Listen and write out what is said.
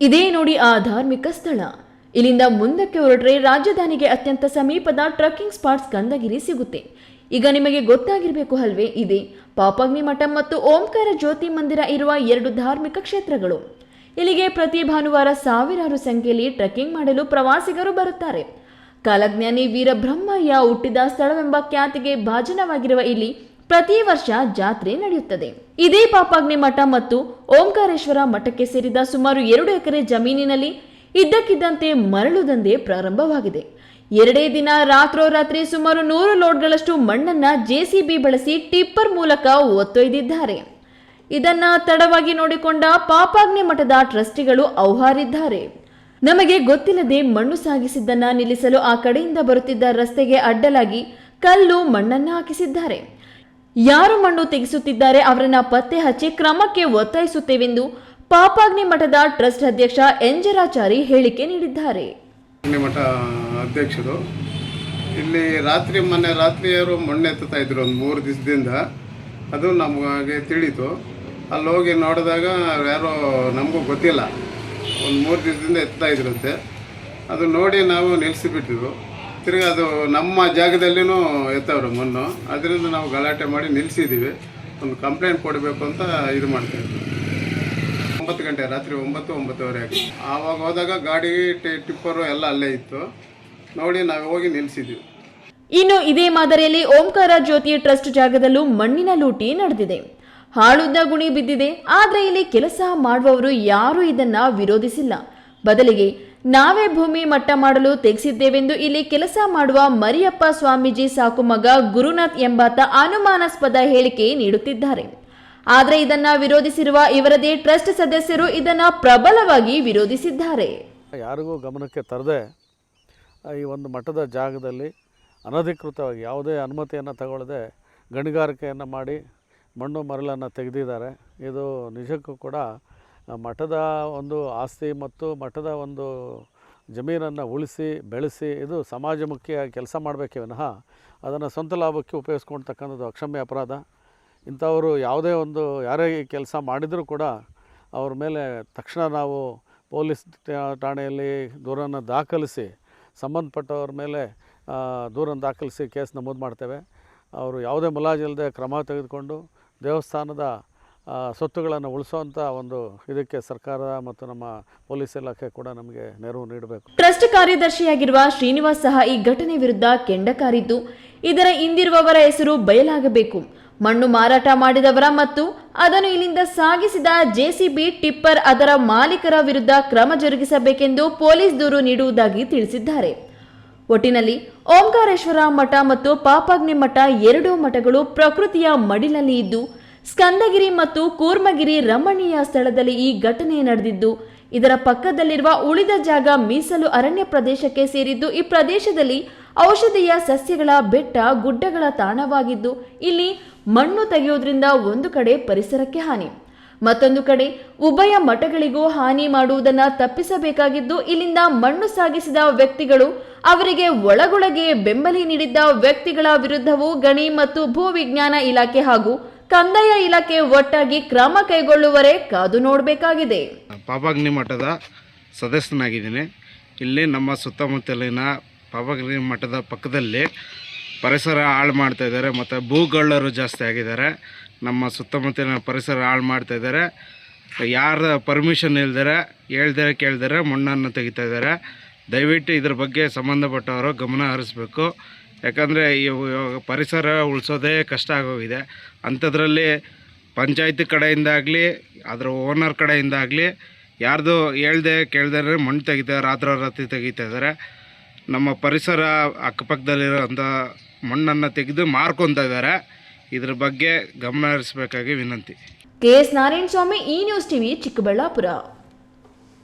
ಇದೇ ನೋಡಿ ಆ ಧಾರ್ಮಿಕ ಸ್ಥಳ. ಇಲ್ಲಿಂದ ಮುಂದಕ್ಕೆ ಹೊರಟ್ರೆ ರಾಜಧಾನಿಗೆ ಅತ್ಯಂತ ಸಮೀಪದ ಟ್ರಕ್ಕಿಂಗ್ ಸ್ಪಾಟ್ ಗಂಧಗಿರಿ ಸಿಗುತ್ತೆ. ಈಗ ನಿಮಗೆ ಗೊತ್ತಾಗಿರಬೇಕು ಅಲ್ವೇ, ಇದೆ ಪಾಪಗ್ನಿ ಮಠ ಮತ್ತು ಓಂಕಾರ ಜ್ಯೋತಿ ಮಂದಿರ ಇರುವ ಎರಡು ಧಾರ್ಮಿಕ ಕ್ಷೇತ್ರಗಳು. ಇಲ್ಲಿಗೆ ಪ್ರತಿ ಭಾನುವಾರ ಸಾವಿರಾರು ಸಂಖ್ಯೆಯಲ್ಲಿ ಟ್ರೆಕ್ಕಿಂಗ್ ಮಾಡಲು ಪ್ರವಾಸಿಗರು ಬರುತ್ತಾರೆ. ಕಾಲಜ್ಞಾನಿ ವೀರಬ್ರಹ್ಮಯ್ಯ ಹುಟ್ಟಿದ ಸ್ಥಳವೆಂಬ ಖ್ಯಾತಿಗೆ ಭಾಜನವಾಗಿರುವ ಇಲ್ಲಿ ಪ್ರತಿ ವರ್ಷ ಜಾತ್ರೆ ನಡೆಯುತ್ತದೆ. ಇದೇ ಪಾಪಾಗ್ನಿ ಮಠ ಮತ್ತು ಓಂಕಾರೇಶ್ವರ ಮಠಕ್ಕೆ ಸೇರಿದ ಸುಮಾರು ಎರಡು ಎಕರೆ ಜಮೀನಿನಲ್ಲಿ ಇದ್ದಕ್ಕಿದ್ದಂತೆ ಮರಳು ದಂಧೆ ಪ್ರಾರಂಭವಾಗಿದೆ. ಎರಡೇ ದಿನ ರಾತ್ರೋರಾತ್ರಿ ಸುಮಾರು ನೂರು ಲೋಡ್ಗಳಷ್ಟು ಮಣ್ಣನ್ನ ಜೆಸಿಬಿ ಬಳಸಿ ಟಿಪ್ಪರ್ ಮೂಲಕ ಒತ್ತೊಯ್ದಿದ್ದಾರೆ. ಇದನ್ನ ತಡವಾಗಿ ನೋಡಿಕೊಂಡ ಪಾಪಾಗ್ನಿ ಮಠದ ಟ್ರಸ್ಟಿಗಳು ಔಹಾರಿದ್ದಾರೆ ನಮಗೆ ಗೊತ್ತಿಲ್ಲದೆ ಮಣ್ಣು ಸಾಗಿಸಿದ್ದನ್ನ ನಿಲ್ಲಿಸಲು ಆ ಕಡೆಯಿಂದ ಬರುತ್ತಿದ್ದ ರಸ್ತೆಗೆ ಅಡ್ಡಲಾಗಿ ಕಲ್ಲು ಮಣ್ಣನ್ನ ಹಾಕಿಸಿದ್ದಾರೆ. ಯಾರು ಮಣ್ಣು ತೆಗೆಸುತ್ತಿದ್ದಾರೆ ಅವರನ್ನ ಪತ್ತೆ ಹಚ್ಚಿ ಕ್ರಮಕ್ಕೆ ಒತ್ತಾಯಿಸುತ್ತೇವೆಂದು ಪಾಪಾಗ್ನಿ ಮಠದ ಟ್ರಸ್ಟ್ ಅಧ್ಯಕ್ಷ ಎಂಜರಾಚಾರಿ ಹೇಳಿಕೆ ನೀಡಿದ್ದಾರೆ. ಮಠ ಅಧ್ಯಕ್ಷರು, ಇಲ್ಲಿ ರಾತ್ರಿ ಮೊನ್ನೆ ರಾತ್ರಿಯವರು ಮಣ್ಣು ಎತ್ತುತ್ತಾ ಇದ್ರು ಒಂದು ಮೂರು ದಿವಸದಿಂದ. ಅದು ನಮಗೆ ತಿಳಿತು. ಅಲ್ಲಿ ಹೋಗಿ ನೋಡಿದಾಗ ಯಾರೋ ನಮಗೂ ಗೊತ್ತಿಲ್ಲ. ಒಂದು ಮೂರು ದಿವಸದಿಂದ ಎತ್ತಾ ಇದ್ರಂತೆ. ಅದು ನೋಡಿ ನಾವು ನಿಲ್ಲಿಸಿಬಿಟ್ಟಿದ್ವು ತಿರ್ಗಿ ಅದು ನಮ್ಮ ಜಾಗದಲ್ಲಿನೂ ಎತ್ತವ್ರು ಮಣ್ಣು. ಅದರಿಂದ ನಾವು ಗಲಾಟೆ ಮಾಡಿ ನಿಲ್ಲಿಸಿದ್ದೀವಿ ಒಂದು ಕಂಪ್ಲೇಂಟ್ ಕೊಡಬೇಕು ಅಂತ ಇದು ಮಾಡ್ತಾ ಇದ್ವಿ. ಒಂಬತ್ತು ಗಂಟೆ, ರಾತ್ರಿ ಒಂಬತ್ತು, ಒಂಬತ್ತುವರೆ ಆಗಿ ಆವಾಗ ಹೋದಾಗ ಗಾಡಿ ಟಿಪ್ಪರು ಎಲ್ಲ ಅಲ್ಲೇ ಇತ್ತು. ನೋಡಿ ನಾವು ಹೋಗಿ ನಿಲ್ಲಿಸಿದ್ವಿ ಇನ್ನು ಇದೇ ಮಾದರಿಯಲ್ಲಿ ಓಂಕಾರ ಜ್ಯೋತಿ ಟ್ರಸ್ಟ್ ಜಾಗದಲ್ಲೂ ಮಣ್ಣಿನ ಲೂಟಿ ನಡೆದಿದೆ. ಹಾಳುದ್ದ ಗುಣಿ ಬಿದ್ದಿದೆ. ಆದ್ರೆ ಇಲ್ಲಿ ಕೆಲಸ ಮಾಡುವವರು ಯಾರೂ ಇದನ್ನ ವಿರೋಧಿಸಿಲ್ಲ. ಬದಲಿಗೆ ನಾವೇ ಭೂಮಿ ಮಟ್ಟ ಮಾಡಲು ತೆಗೆಸಿದ್ದೇವೆಂದು ಇಲ್ಲಿ ಕೆಲಸ ಮಾಡುವ ಮರಿಯಪ್ಪ ಸ್ವಾಮೀಜಿ ಸಾಕು ಮಗ ಗುರುನಾಥ್ ಎಂಬಾತ ಅನುಮಾನಾಸ್ಪದ ಹೇಳಿಕೆ ನೀಡುತ್ತಿದ್ದಾರೆ. ಆದರೆ ಇದನ್ನ ವಿರೋಧಿಸಿರುವ ಇವರದೇ ಟ್ರಸ್ಟ್ ಸದಸ್ಯರು ಇದನ್ನ ಪ್ರಬಲವಾಗಿ ವಿರೋಧಿಸಿದ್ದಾರೆ. ಯಾರಿಗೂ ಗಮನಕ್ಕೆ ತರದೆ ಈ ಒಂದು ಮಠದ ಜಾಗದಲ್ಲಿ ಅನಧಿಕೃತವಾಗಿ ಯಾವುದೇ ಅನುಮತಿಯನ್ನು ತಗೊಳ್ಳದೆ ಗಣಿಗಾರಿಕೆಯನ್ನು ಮಾಡಿ ಮಣ್ಣು ಮರಳನ್ನು ತೆಗೆದಿದ್ದಾರೆ. ಇದು ನಿಜಕ್ಕೂ ಕೂಡ ಮಠದ ಒಂದು ಆಸ್ತಿ ಮತ್ತು ಮಠದ ಒಂದು ಜಮೀನನ್ನು ಉಳಿಸಿ, ಬೆಳೆಸಿ, ಇದು ಸಮಾಜಮುಖಿಯಾಗಿ ಕೆಲಸ ಮಾಡಬೇಕೇ ವಿನಃ ಅದನ್ನು ಸ್ವಂತ ಲಾಭಕ್ಕೆ ಉಪಯೋಗಿಸ್ಕೊಳ್ತಕ್ಕಂಥದ್ದು ಅಕ್ಷಮ್ಯ ಅಪರಾಧ. ಇಂಥವರು ಯಾವುದೇ ಒಂದು, ಯಾರೇ ಕೆಲಸ ಮಾಡಿದರೂ ಕೂಡ ಅವ್ರ ಮೇಲೆ ತಕ್ಷಣ ನಾವು ಪೊಲೀಸ್ ಠಾಣೆಯಲ್ಲಿ ದೂರನ್ನು ದಾಖಲಿಸಿ, ಸಂಬಂಧಪಟ್ಟವ್ರ ಮೇಲೆ ದೂರನ್ನು ದಾಖಲಿಸಿ ಕೇಸ್ ನಮೂದು ಮಾಡ್ತೇವೆ. ಅವರು ಯಾವುದೇ ಮುಲಾಜಿಲ್ಲದೆ ಕ್ರಮ ತೆಗೆದುಕೊಂಡು ದೇವಸ್ಥಾನದ ಸ್ವತ್ತುಗಳನ್ನು ಉಳಿಸುವಂಥ ಒಂದು ಇದಕ್ಕೆ ಸರ್ಕಾರ ಮತ್ತು ನಮ್ಮ ಪೊಲೀಸ್ ಇಲಾಖೆ ಕೂಡ ನಮಗೆ ನೆರವು ನೀಡಬೇಕು. ಟ್ರಸ್ಟ್ ಕಾರ್ಯದರ್ಶಿಯಾಗಿರುವ ಶ್ರೀನಿವಾಸ್ ಸಹ ಈ ಘಟನೆ ವಿರುದ್ಧ ಕೆಂಡಕಾರಿದ್ದು. ಇದರ ಹಿಂದಿರುವವರ ಹೆಸರು ಬಯಲಾಗಬೇಕು. ಮಣ್ಣು ಮಾರಾಟ ಮಾಡಿದವರ ಮತ್ತು ಅದನ್ನು ಇಲ್ಲಿಂದ ಸಾಗಿಸಿದ ಜೆಸಿಬಿ ಟಿಪ್ಪರ್ ಅದರ ಮಾಲೀಕರ ವಿರುದ್ಧ ಕ್ರಮ ಜರುಗಿಸಬೇಕೆಂದು ಪೊಲೀಸ್ ದೂರು ನೀಡುವುದಾಗಿ ತಿಳಿಸಿದ್ದಾರೆ. ಒಟ್ಟಿನಲ್ಲಿ ಓಂಕಾರೇಶ್ವರ ಮಠ ಮತ್ತು ಪಾಪಾಗ್ನಿ ಮಠ ಎರಡೂ ಮಠಗಳು ಪ್ರಕೃತಿಯ ಮಡಿಲಲ್ಲಿ ಇದ್ದು ಸ್ಕಂದಗಿರಿ ಮತ್ತು ಕೂರ್ಮಗಿರಿ ರಮಣೀಯ ಸ್ಥಳದಲ್ಲಿ ಈ ಘಟನೆ ನಡೆದಿದ್ದು, ಇದರ ಪಕ್ಕದಲ್ಲಿರುವ ಉಳಿದ ಜಾಗ ಮೀಸಲು ಅರಣ್ಯ ಪ್ರದೇಶಕ್ಕೆ ಸೇರಿದ್ದು, ಈ ಪ್ರದೇಶದಲ್ಲಿ ಔಷಧೀಯ ಸಸ್ಯಗಳ ಬೆಟ್ಟ, ಗುಡ್ಡಗಳ ತಾಣವಾಗಿದ್ದು, ಇಲ್ಲಿ ಮಣ್ಣು ತೆಗೆಯುವುದರಿಂದ ಒಂದು ಕಡೆ ಪರಿಸರಕ್ಕೆ ಹಾನಿ. ಮತ್ತೊಂದು ಕಡೆ ಉಭಯ ಮಠಗಳಿಗೂ ಹಾನಿ ಮಾಡುವುದನ್ನು ತಪ್ಪಿಸಬೇಕಾಗಿದ್ದು, ಇಲ್ಲಿಂದ ಮಣ್ಣು ಸಾಗಿಸಿದ ವ್ಯಕ್ತಿಗಳು ಅವರಿಗೆ ಒಳಗೊಳಗೆ ಬೆಂಬಲಿ ನೀಡಿದ್ದ ವ್ಯಕ್ತಿಗಳ ವಿರುದ್ಧವೂ ಗಣಿ ಮತ್ತು ಭೂವಿಜ್ಞಾನ ಇಲಾಖೆ ಹಾಗೂ ಕಂದಾಯ ಇಲಾಖೆ ಒಟ್ಟಾಗಿ ಕ್ರಮ ಕೈಗೊಳ್ಳುವರೆ ಕಾದು ನೋಡಬೇಕಾಗಿದೆ. ಪಾಪಾಗ್ನಿ ಮಠದ ಸದಸ್ಯನಾಗಿದ್ದೀನಿ. ಇಲ್ಲಿ ನಮ್ಮ ಸುತ್ತಮುತ್ತಲಿನ ಪಾಪಾಗ್ನಿ ಮಠದ ಪಕ್ಕದಲ್ಲಿ ಪರಿಸರ ಹಾಳು ಮಾಡ್ತಾ ಇದ್ದಾರೆ. ಮತ್ತು ಭೂಗಳ್ಳರು ಜಾಸ್ತಿ ಆಗಿದ್ದಾರೆ. ನಮ್ಮ ಸುತ್ತಮುತ್ತಲಿನ ಪರಿಸರ ಹಾಳು ಮಾಡ್ತಾ ಇದ್ದಾರೆ. ಯಾರ ಪರ್ಮಿಷನ್ ಇಲ್ದರೆ ಹೇಳ್ದಾರೆ ಕೇಳ್ದರೆ ಮಣ್ಣನ್ನು ತೆಗಿತಾ ಇದ್ದಾರೆ. ದಯವಿಟ್ಟು ಇದ್ರ ಬಗ್ಗೆ ಸಂಬಂಧಪಟ್ಟವರು ಗಮನ ಹರಿಸ್ಬೇಕು. ಯಾಕಂದರೆ ಇವಾಗ ಪರಿಸರ ಉಳಿಸೋದೇ ಕಷ್ಟ ಆಗೋಗಿದೆ. ಅಂಥದ್ರಲ್ಲಿ ಪಂಚಾಯತಿ ಕಡೆಯಿಂದಾಗಲಿ, ಅದರ ಓನರ್ ಕಡೆಯಿಂದಾಗಲಿ ಯಾರ್ದು ಹೇಳ್ದೆ ಕೇಳ್ದೆ ಮಣ್ಣು ತೆಗಿತಾರೆ, ರಾತ್ರೋರಾತ್ರಿ ತೆಗಿತಾ ಇದ್ದಾರೆ. ನಮ್ಮ ಪರಿಸರ ಅಕ್ಕಪಕ್ಕದಲ್ಲಿರೋಂಥ ಮಣ್ಣನ್ನು ತೆಗೆದು ಮಾರ್ಕೊತಾ ಇದ್ದಾರೆ. ಇದ್ರ ಬಗ್ಗೆ ಗಮನ ಹರಿಸಬೇಕಾಗಿ ವಿನಂತಿ. ಕೆ ಎಸ್ ನಾರಾಯಣ ಸ್ವಾಮಿ ಈ ನ್ಯೂಸ್ ಟಿವಿ ಚಿಕ್ಕಬಳ್ಳಾಪುರ.